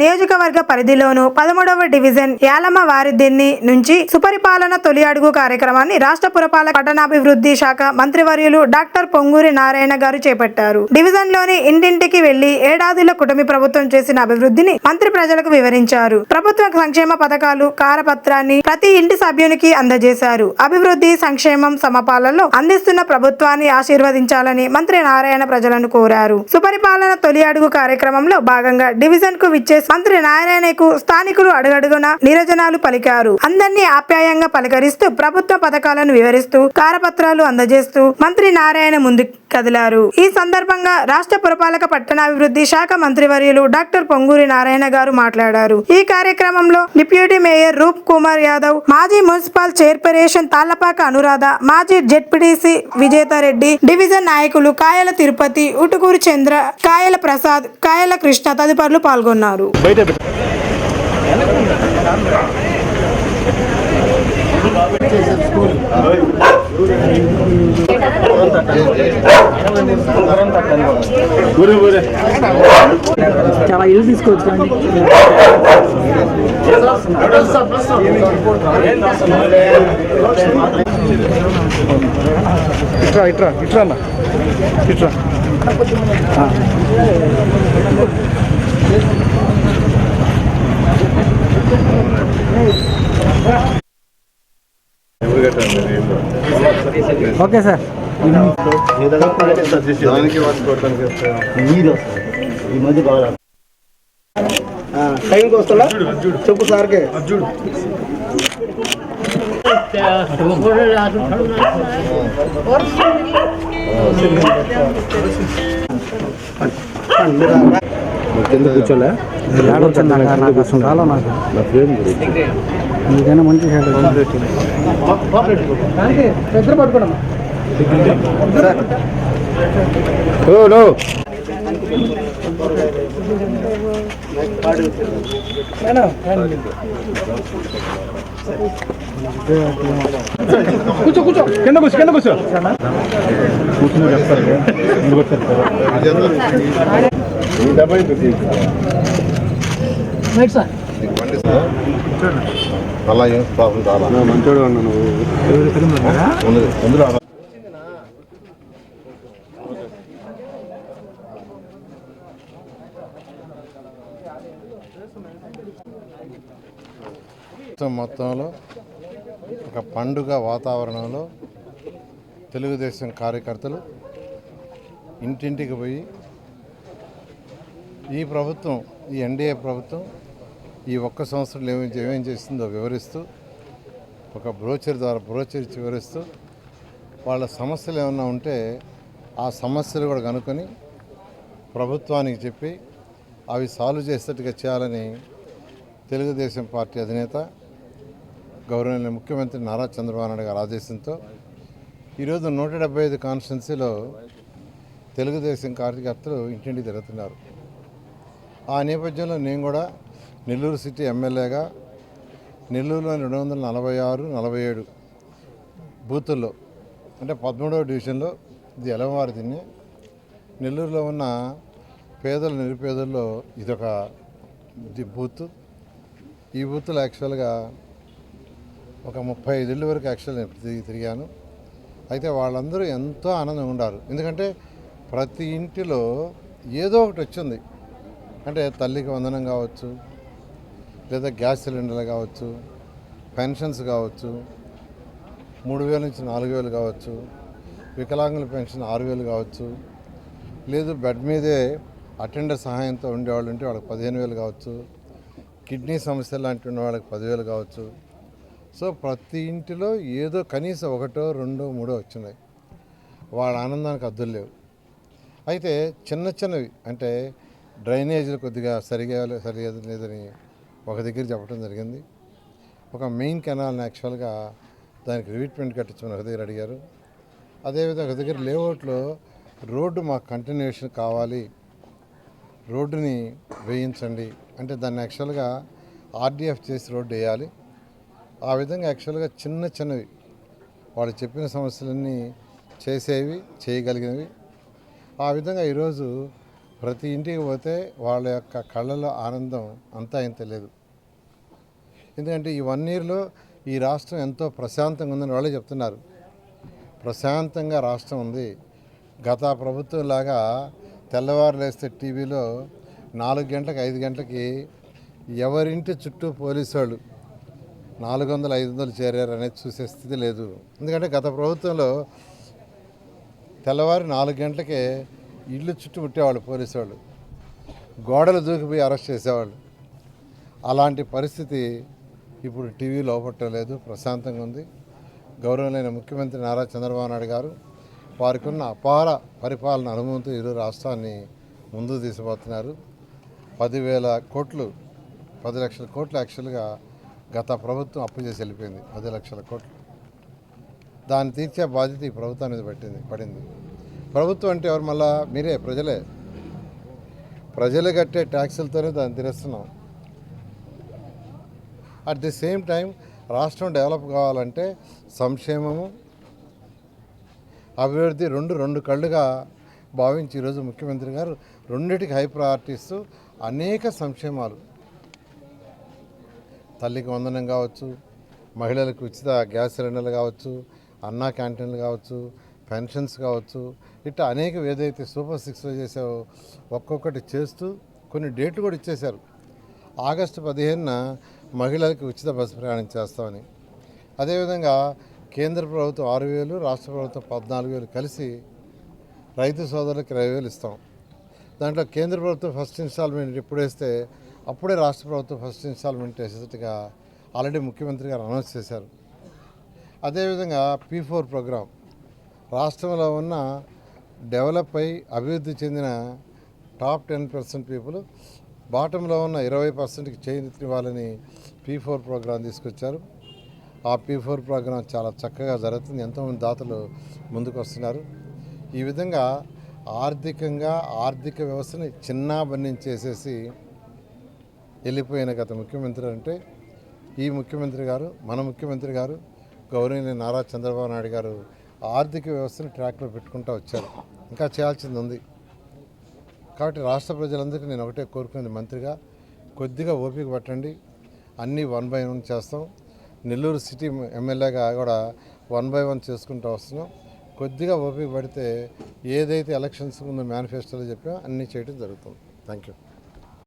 నియోజకవర్గ పరిధిలోను పదమూడవ డివిజన్ యాలమ్మ వారిదిన్ని నుంచి సుపరిపాలన తొలి అడుగు కార్యక్రమాన్ని రాష్ట్ర పురపాలక పట్టణాభివృద్ధి శాఖ మంత్రివర్యులు డాక్టర్ పొంగూరి నారాయణ గారు చేపట్టారు. డివిజన్లోని ఇంటింటికి వెళ్ళి ఏడాదిలో కుటుంబ ప్రభుత్వం చేసిన అభివృద్ధిని మంత్రి ప్రజలకు వివరించారు. ప్రభుత్వ సంక్షేమ పథకాలు కారపత్రాన్ని ప్రతి ఇంటి సభ్యునికి అందజేశారు. అభివృద్ధి సంక్షేమం సమపాలలో అందిస్తున్న ప్రభుత్వాన్ని ఆశీర్వదించాలని మంత్రి నారాయణ ప్రజలను కోరారు. సుపరిపాలన తొలి అడుగు కార్యక్రమంలో భాగంగా డివిజన్కు కాంగ్రెస్ మంత్రి నారాయణకు స్థానికులు అడుగడుగున నిరజనాలు పలికారు. అందరినీ ఆప్యాయంగా పలకరిస్తూ ప్రభుత్వ పథకాలను వివరిస్తూ కారపత్రాలు అందజేస్తూ మంత్రి నారాయణ ముందు కదిలారు. ఈ సందర్భంగా రాష్ట్ర పురపాలక పట్టణాభివృద్ధి శాఖ మంత్రివర్యులు డాక్టర్ పొంగూరి నారాయణ గారు మాట్లాడారు. ఈ కార్యక్రమంలో డిప్యూటీ మేయర్ రూప్ కుమార్ యాదవ్ మాజీ మున్సిపల్ చైర్పర్సన్ తాళ్ళపాక అనురాధ మాజీ జెడ్పీటీసీ విజేతారెడ్డి డివిజన్ నాయకులు కాయల తిరుపతి ఉటుకూరు చంద్ర కాయల ప్రసాద్ కాయల కృష్ణ తదితరులు పాల్గొన్నారు. చాలా ఇల్లు తీసుకోవచ్చు ఇట్రా ఇట్రా ఇట్రా అన్న. ఇట్రా. ఓకే సార్ దానికి వాడుకోవటానికి నీరు ఈ మధ్య బాగా టైంకి వస్తుందా చెప్పు సార్కే కూర్చోలే వచ్చింది నాకు నాకు అసలు రాలో నాకు నా ఫ్రెండ్ మీకైనా మంచి నో కూర్చో కూర్చో. కింద కూర్చో కింద కూర్చో. కూర్చుని చెప్తారు. ముందు కొట్టారు అలా ఏం ప్రాబ్లం మంచోడు మొత్తంలో ఒక పండుగ వాతావరణంలో తెలుగుదేశం కార్యకర్తలు ఇంటింటికి పోయి ఈ ప్రభుత్వం ఈ ఎన్డీఏ ప్రభుత్వం ఈ ఒక్క సంవత్సరంలో ఏమేం ఏమేం చేస్తుందో వివరిస్తూ ఒక బ్రోచర్ ద్వారా బ్రోచర్ ఇచ్చి వివరిస్తూ వాళ్ళ సమస్యలు ఏమన్నా ఉంటే ఆ సమస్యలు కూడా కనుక్కొని ప్రభుత్వానికి చెప్పి అవి సాల్వ్ చేసేట్టుగా చేయాలని తెలుగుదేశం పార్టీ అధినేత గౌరవనీయ ముఖ్యమంత్రి నారా చంద్రబాబు నాయుడు గారి ఆదేశంతో ఈరోజు నూట డెబ్బై ఐదు కాన్స్టిట్యున్సీలో తెలుగుదేశం కార్యకర్తలు ఇంటింటికి తిరుగుతున్నారు. ఆ నేపథ్యంలో నేను కూడా నెల్లూరు సిటీ ఎమ్మెల్యేగా నెల్లూరులో రెండు వందల నలభై ఆరు నలభై ఏడు బూతుల్లో అంటే పదమూడవ డివిజన్లో ఇది ఎలవారి తిని నెల్లూరులో ఉన్న పేదల నిరుపేదల్లో ఇదొక ఇది బూత్. ఈ బూత్లో యాక్చువల్గా ఒక ముప్పై ఐదు వరకు యాక్చువల్ నేను తిరిగి తిరిగాను. అయితే వాళ్ళందరూ ఎంతో ఆనందంగా ఉండారు. ఎందుకంటే ప్రతి ఇంటిలో ఏదో ఒకటి వచ్చింది. అంటే తల్లికి వందనం కావచ్చు లేదా గ్యాస్ సిలిండర్లు కావచ్చు పెన్షన్స్ కావచ్చు మూడు వేల నుంచి నాలుగు వేలు కావచ్చు వికలాంగుల పెన్షన్ ఆరు వేలు కావచ్చు లేదు బెడ్ మీదే అటెండర్ సహాయంతో ఉండేవాళ్ళు ఉంటే వాళ్ళకి పదిహేను వేలు కావచ్చు కిడ్నీ సమస్యలు లాంటి ఉన్న వాళ్ళకి పదివేలు కావచ్చు. సో ప్రతి ఇంటిలో ఏదో కనీసం ఒకటో రెండో మూడో వచ్చినాయి. వాళ్ళ ఆనందానికి అద్దులు లేవు. అయితే చిన్న చిన్నవి అంటే డ్రైనేజీలు కొద్దిగా సరిగా సరిగా లేదని ఒక దగ్గర చెప్పడం జరిగింది. ఒక మెయిన్ కెనాల్ని యాక్చువల్గా దానికి రివిట్మెంట్ కట్టించమని ఒక దగ్గర అడిగారు. అదేవిధంగా ఒక దగ్గర లేఅవుట్లో రోడ్డు మాకు కంటిన్యూషన్ కావాలి రోడ్డుని వేయించండి అంటే దాన్ని యాక్చువల్గా ఆర్డీఎఫ్ చేసి రోడ్డు వేయాలి. ఆ విధంగా యాక్చువల్గా చిన్న చిన్నవి వాళ్ళు చెప్పిన సమస్యలన్నీ చేసేవి చేయగలిగినవి. ఆ విధంగా ఈరోజు ప్రతి ఇంటికి పోతే వాళ్ళ యొక్క కళ్ళలో ఆనందం అంతా ఇంత లేదు. ఎందుకంటే ఈ వన్ ఇయర్లో ఈ రాష్ట్రం ఎంతో ప్రశాంతంగా ఉందని వాళ్ళే చెప్తున్నారు. ప్రశాంతంగా రాష్ట్రం ఉంది. గత ప్రభుత్వం లాగా తెల్లవారు లేస్తే టీవీలో నాలుగు గంటలకు ఐదు గంటలకి ఎవరింటి చుట్టూ పోలీసు వాళ్ళు నాలుగు వందలు ఐదు వందలు చేరారు అనేది చూసే స్థితి లేదు. ఎందుకంటే గత ప్రభుత్వంలో తెల్లవారు నాలుగు గంటలకే ఇల్లు చుట్టుముట్టేవాళ్ళు పోలీసు వాళ్ళు గోడలు దూకిపోయి అరెస్ట్ చేసేవాళ్ళు. అలాంటి పరిస్థితి ఇప్పుడు టీవీ లోపట్టం లేదు ప్రశాంతంగా ఉంది. గౌరవమైన ముఖ్యమంత్రి నారా చంద్రబాబు నాయుడు గారు వారికి ఉన్న అపార పరిపాలన అనుభవంతో ఇరు రాష్ట్రాన్ని ముందుకు తీసుకుపోతున్నారు. పదివేల కోట్లు పది లక్షల కోట్లు యాక్చువల్గా గత ప్రభుత్వం అప్పు చేసి వెళ్ళిపోయింది పది లక్షల కోట్లు. దాన్ని తీర్చే బాధ్యత ఈ ప్రభుత్వం మీద పట్టింది పడింది. ప్రభుత్వం అంటే ఎవరు? మళ్ళా మీరే ప్రజలే. ప్రజలు కట్టే ట్యాక్సులతోనే దాన్ని తినేస్తున్నాం. అట్ ది సేమ్ టైం రాష్ట్రం డెవలప్ కావాలంటే సంక్షేమము అభివృద్ధి రెండు రెండు కళ్ళుగా భావించి ఈరోజు ముఖ్యమంత్రి గారు రెండిటికి హై ప్రయారిటీ ఇస్తూ అనేక సంక్షేమాలు. తల్లికి వందనం కావచ్చు మహిళలకు ఉచిత గ్యాస్ సిలిండర్లు కావచ్చు అన్నా క్యాంటీన్లు కావచ్చు పెన్షన్స్ కావచ్చు ఇట్లా అనేక ఏదైతే సూపర్ సిక్స్లో చేసావో ఒక్కొక్కటి చేస్తూ కొన్ని డేట్లు కూడా ఇచ్చేశారు. ఆగస్టు పదిహేనున మహిళలకు ఉచిత బస్సు ప్రయాణం చేస్తామని. అదేవిధంగా కేంద్ర ప్రభుత్వం ఆరు వేలు రాష్ట్ర ప్రభుత్వం పద్నాలుగు వేలు కలిసి రైతు సోదరులకు ఇరవై వేలు ఇస్తాం. దాంట్లో కేంద్ర ప్రభుత్వం ఫస్ట్ ఇన్స్టాల్మెంట్ ఎప్పుడు వేస్తే అప్పుడే రాష్ట్ర ప్రభుత్వం ఫస్ట్ ఇన్స్టాల్మెంట్ వేసేటట్టుగా ఆల్రెడీ ముఖ్యమంత్రి గారు అనౌన్స్ చేశారు. అదేవిధంగా పీ ఫోర్ ప్రోగ్రామ్ రాష్ట్రంలో ఉన్న డెవలప్ అయి అభివృద్ధి చెందిన టాప్ టెన్ పర్సెంట్ పీపుల్ బాటంలో ఉన్న ఇరవై పర్సెంట్కి చేయివ్వాలని పీ ఫోర్ ప్రోగ్రాం తీసుకొచ్చారు. ఆ పీ ఫోర్ ప్రోగ్రాం చాలా చక్కగా జరుగుతుంది. ఎంతోమంది దాతలు ముందుకు వస్తున్నారు ఈ విధంగా ఆర్థికంగా ఆర్థిక వ్యవస్థని చిన్నాభిన్నం చేసేసి వెళ్ళిపోయిన గత ముఖ్యమంత్రి అంటే ఈ ముఖ్యమంత్రి గారు మన ముఖ్యమంత్రి గారు గౌరవనీయ నారా చంద్రబాబు నాయుడు గారు ఆర్థిక వ్యవస్థను ట్రాక్లో పెట్టుకుంటూ వచ్చారు. ఇంకా చేయాల్సింది ఉంది. కాబట్టి రాష్ట్ర ప్రజలందరికీ నేను ఒకటే కోరుకునేది మంత్రిగా కొద్దిగా ఓపిక పట్టండి. అన్నీ వన్ బై వన్ చేస్తాం. నెల్లూరు సిటీ ఎమ్మెల్యేగా కూడా వన్ బై వన్ చేసుకుంటూ వస్తున్నాం. కొద్దిగా ఓపిక పడితే ఏదైతే ఎలక్షన్స్ ముందు మేనిఫెస్టోలో చెప్పామో అన్నీ చేయడం జరుగుతుంది. Thank you.